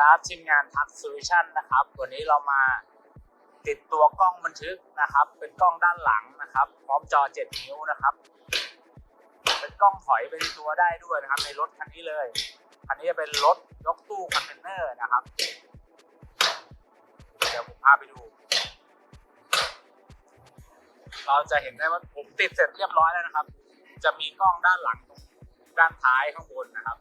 ครับทีมงานทักโซลูชันนะครับ วันนี้เรามาติดตัวกล้องบันทึกนะครับ เป็นกล้องด้านหลังนะครับ พร้อมจอ 7 นิ้วนะครับ เป็นกล้องถอยไปในตัวได้ด้วยนะครับ ในรถคันนี้เลยคันนี้จะเป็นรถยกตู้คอนเทนเนอร์นะครับ เดี๋ยวผมพาไปดู เราจะเห็นได้ว่าผมติดเสร็จเรียบร้อยแล้วนะครับ จะมีกล้องด้านหลังตรงด้านท้ายข้างบนนะครับ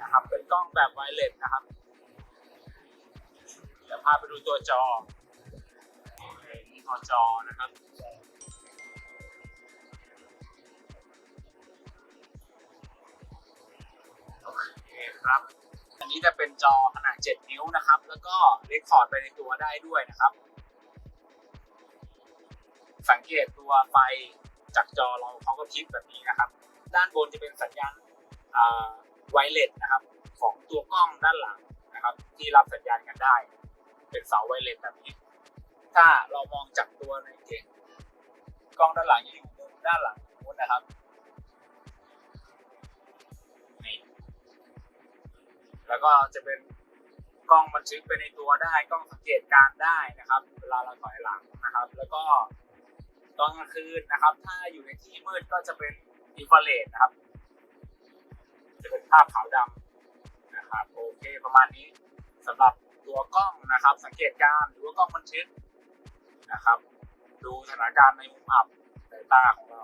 นะครับเป็นกล้องแบบไวเลสนะครับ เดี๋ยวพาไปดูตัวจอนี่ตัวจอนะครับโอเคครับ อันนี้จะเป็นจอขนาด 7 นิ้วนะครับ แล้วก็เรคคอร์ดไปในตัวได้ด้วยนะครับ สังเกตตัวไฟจากจอเราเขาก็พลิกแบบนี้นะครับ ด้านบนจะเป็นสัญญาณไวเลสนะครับ ของตัวกล้องด้านหลังนะครับ ที่รับสัญญาณกันได้ เป็นเสาไวเลสแบบนี้ ถ้าเรามองจากตัวในเก่งกล้องด้านหลังจะอยู่มุมด้านหลังนู้นนะครับนี่แล้วก็จะเป็นกล้องบันทึกไปในตัวได้กล้องสังเกตการณ์ได้นะครับ เวลาเราถอยหลังนะครับ แล้วก็ ตอนกลางคืนนะครับ ถ้าอยู่ในที่มืดก็จะเป็นอินฟราเรดนะครับ จะเป็นภาพขาวดำนะครับโอเคประมาณนี้สำหรับตัวกล้องนะครับ สังเกตการหรือว่ากล้องบันทึกนะครับ ดูสถานการณ์ในมุมอับสายตาของเรา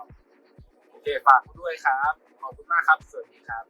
โอเคฝากด้วยครับ ขอบคุณมากครับ สวัสดีครับ